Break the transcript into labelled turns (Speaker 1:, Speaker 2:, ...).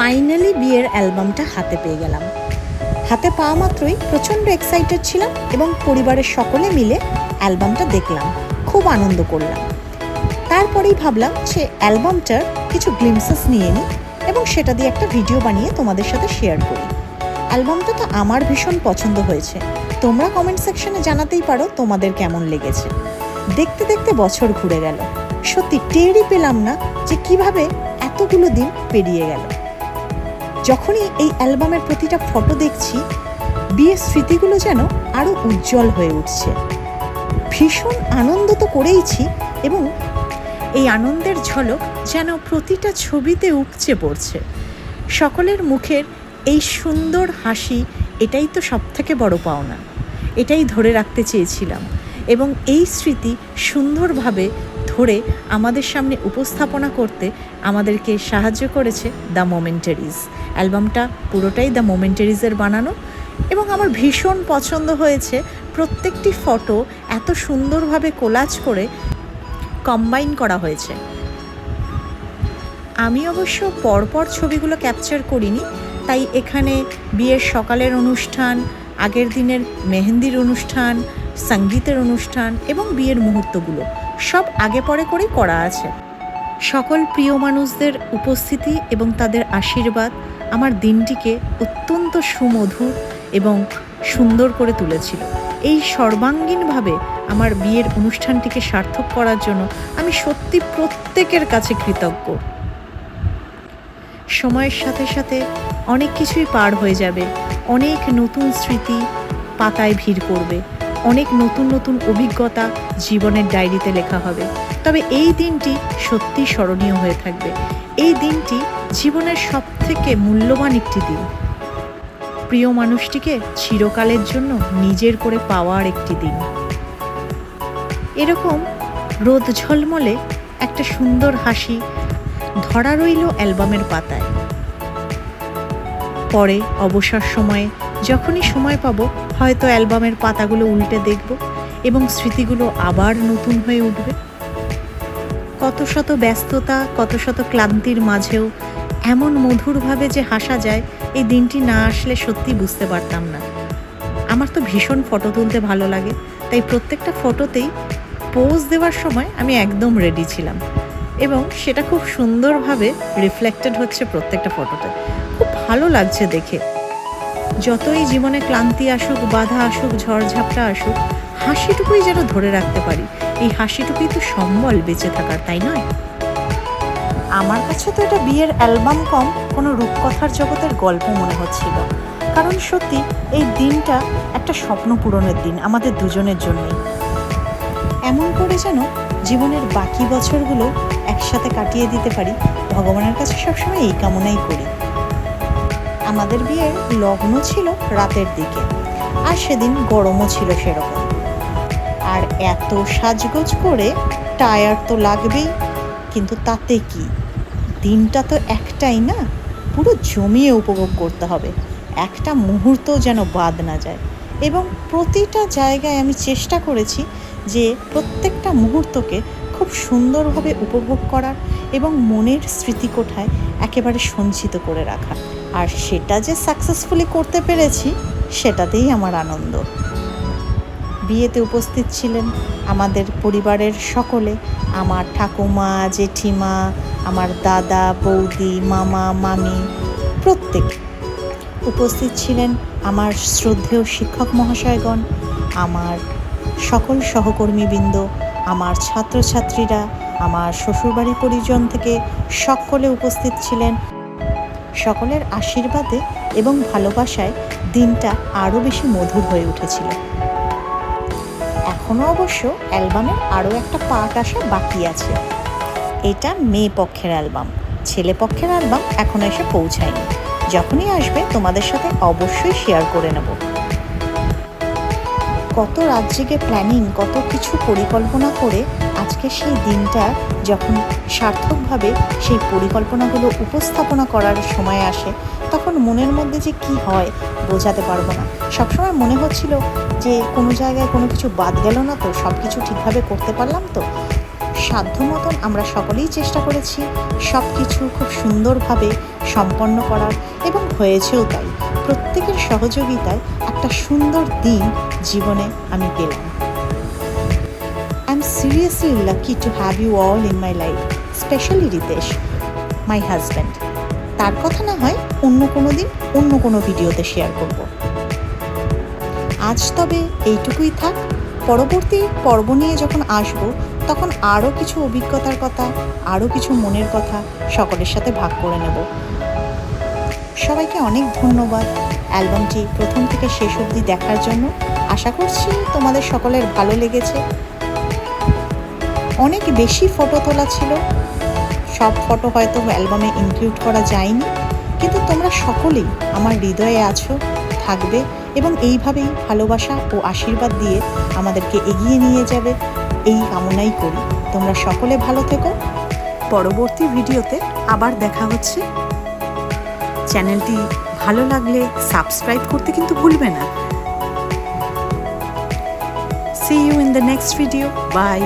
Speaker 1: Finally বিয়ের অ্যালবামটা হাতে পেয়ে গেলাম। হাতে পাওয়া মাত্রই প্রচণ্ড এক্সাইটেড ছিলাম এবং পরিবারের সকলে মিলে অ্যালবামটা দেখলাম। খুব আনন্দ করলাম। তারপরেই ভাবলাম যে অ্যালবামটার কিছু গ্লিমসেস নিয়ে নিই এবং সেটা দিয়ে একটা ভিডিও বানিয়ে তোমাদের সাথে শেয়ার করি। অ্যালবামটা তো আমার ভীষণ পছন্দ হয়েছে। তোমরা কমেন্ট সেকশনে জানাতেই পারো তোমাদের কেমন লেগেছে। দেখতে দেখতে বছর ঘুরে গেল। সত্যি টেরই পেলাম না যে কীভাবে এতগুলো দিন পেরিয়ে গেল। যখনই এই অ্যালবামের প্রতিটা ফটো দেখছি, বিয়ের স্মৃতিগুলো যেন আরও উজ্জ্বল হয়ে উঠছে। ভীষণ আনন্দ তো করেইছি এবং এই আনন্দের ঝলক যেন প্রতিটা ছবিতে উপচে পড়ছে। সকলের মুখের এই সুন্দর হাসি, এটাই তো সব থেকে বড় পাওনা। এটাই ধরে রাখতে চেয়েছিলাম এবং এই স্মৃতি সুন্দরভাবে ধরে আমাদের সামনে উপস্থাপনা করতে আমাদেরকে সাহায্য করেছে দ্য মোমেন্টারিজ। অ্যালবামটা পুরোটাই দ্য মোমেন্টারিজের বানানো এবং আমার ভীষণ পছন্দ হয়েছে। প্রত্যেকটি ফটো এত সুন্দরভাবে কোলাজ করে কম্বাইন করা হয়েছে। আমি অবশ্য পরপর ছবিগুলো ক্যাপচার করিনি, তাই এখানে বিয়ের সকালের অনুষ্ঠান, আগের দিনের মেহেন্দির অনুষ্ঠান, সঙ্গীতের অনুষ্ঠান এবং বিয়ের মুহূর্তগুলো। সব আগে পরে করেই করা আছে। সকল প্রিয় মানুষদের উপস্থিতি এবং তাদের আশীর্বাদ আমার দিনটিকে অত্যন্ত সুমধুর এবং সুন্দর করে তুলেছিল। এই সর্বাঙ্গীনভাবে আমার বিয়ের অনুষ্ঠানটিকে সার্থক করার জন্য আমি সত্যি প্রত্যেকের কাছে কৃতজ্ঞ। সময়ের সাথে সাথে অনেক কিছুই পার হয়ে যাবে, অনেক নতুন স্মৃতি পাতায় ভিড় করবে। অনেক নতুন নতুন অভিজ্ঞতা জীবনের ডায়েরিতে লেখা হবে। তবে এই দিনটি সত্যি স্মরণীয় হয়ে থাকবে। এই দিনটি জীবনের সব থেকে মূল্যবান একটি দিন। প্রিয় মানুষটিকে চিরকালের জন্য নিজের করে পাওয়ার একটি দিন। এরকম রোদ ঝলমলে একটা সুন্দর হাসি ধরা রইল অ্যালবামের পাতায়। পরে, অবসর সময়ে, যখনই সময় পাব, হয়তো অ্যালবামের পাতাগুলো উল্টে দেখব এবং স্মৃতিগুলো আবার নতুন হয়ে উঠবে। কত শত ব্যস্ততা, কত শত ক্লান্তির মাঝেও এমন মধুরভাবে যে হাসা যায়, এই দিনটি না আসলে সত্যি বুঝতে পারতাম না। আমার তো ভীষণ ফটো তুলতে ভালো লাগে, তাই প্রত্যেকটা ফটোতেই পোজ দেওয়ার সময় আমি একদম রেডি ছিলাম এবং সেটা খুব সুন্দরভাবে রিফ্লেক্টেড হচ্ছে প্রত্যেকটা ফটোতে। খুব ভালো লাগছে দেখে। যতই জীবনে ক্লান্তি আসুক, বাধা আসুক, ঝড়ঝাপটা আসুক, হাসিটুকুই যেন ধরে রাখতে পারি। এই হাসিটুকুই তো সম্বল বেঁচে থাকার, তাই নয়? আমার কাছে তো এটা বিয়ের অ্যালবাম কম, কোনো রূপকথার জগতের গল্প মনে হচ্ছিল। কারণ সত্যি, এই দিনটা একটা স্বপ্ন পূরণের দিন, আমাদের দুজনের জন্যই। এমন করে যেন জীবনের বাকি বছরগুলো একসাথে কাটিয়ে দিতে পারি, ভগবানের কাছে সবসময় এই কামনাই করি। আমাদের বিয়ের লগ্ন ছিল রাতের দিকে, আর সেদিন গরমও ছিল সেরকম। আর এত সাজগোজ করে টায়ার তো লাগবেই, কিন্তু তাতে কি? দিনটা তো একটাই না, পুরো জমিয়ে উপভোগ করতে হবে। একটা মুহূর্ত যেন বাদ না যায়। এবং প্রতিটা জায়গায় আমি চেষ্টা করেছি যে প্রত্যেকটা মুহূর্তকে খুব সুন্দরভাবে উপভোগ করার এবং মনের স্মৃতিকোঠায় একেবারে সঞ্চিত করে রাখা আর সেটা যে সাকসেসফুলি করতে পেরেছি, সেটাতেই আমার আনন্দ। বিয়েতে উপস্থিত ছিলেন আমাদের পরিবারের সকলে। আমার ঠাকুমা, জেঠিমা, আমার দাদা, বৌদি, মামা, মামি প্রত্যেক উপস্থিত ছিলেন আমার শ্রদ্ধেয় শিক্ষক মহাশয়গণ, আমার সকল সহকর্মীবৃন্দ আমার ছাত্রছাত্রীরা, আমার শ্বশুরবাড়ি পরিজন থেকে সকলে উপস্থিত ছিলেন। সকলের আশীর্বাদে এবং ভালোবাসায় দিনটা আরও বেশি মধুর হয়ে উঠেছিল। এখনও অবশ্য অ্যালবামের আরও একটা পার্ট আসা বাকি আছে। এটা মেয়ে পক্ষের অ্যালবাম। ছেলে পক্ষের অ্যালবাম এখনও এসে পৌঁছায়নি। যখনই আসবে তোমাদের সাথে অবশ্যই শেয়ার করে নেব। কত রাত প্ল্যানিং কত কিছু পরিকল্পনা করে আজকে সেই দিনটা যখন সার্থকভাবে সেই পরিকল্পনাগুলো উপস্থাপনা করার সময় আসে, তখন মনের মধ্যে যে কি হয় বোঝাতে পারব না। সবসময় মনে হচ্ছিল যে কোনো জায়গায় কোনো কিছু বাদ গেল না তো সব কিছু ঠিকভাবে করতে পারলাম তো। সাধ্য মতন আমরা সকলেই চেষ্টা করেছি সব কিছু খুব সুন্দরভাবে সম্পন্ন করার, এবং হয়েছেও তাই। প্রত্যেকের সহযোগিতায় একটা সুন্দর দিন জীবনে আমি পেলাম। I am seriously lucky to have you all in my life specially Ritesh my husband তার কথা না হয় অন্য কোনো দিন, অন্য কোনো ভিডিওতে শেয়ার করব। আজ তবে এইটুকুই থাক। পরবর্তী পর্ব নিয়ে যখন আসব, তখন আরও কিছু অভিজ্ঞতার কথা আরও কিছু মনের কথা সকলের সাথে ভাগ করে নেব। সবাইকে অনেক ধন্যবাদ। অ্যালবামটি প্রথম থেকে শেষ অবধি দেখার জন্য আশা করছি তোমাদের সকলের ভালো লেগেছে। অনেক বেশি ফটো তোলা ছিল। সব ফটো হয়তো অ্যালবামে ইনক্লুড করা যায়নি। কিন্তু তোমরা সকলেই আমার হৃদয়ে আছো, থাকবে এবং এইভাবেই ভালোবাসা ও আশীর্বাদ দিয়ে আমাদেরকে এগিয়ে নিয়ে যাবে। এই কামনাই করি। তোমরা সকলে ভালো থেকো। পরবর্তী ভিডিওতে আবার দেখা হচ্ছে। চ্যানেলটি ভালো লাগলে সাবস্ক্রাইব করতে কিন্তু ভুলবে না। See you in the next video bye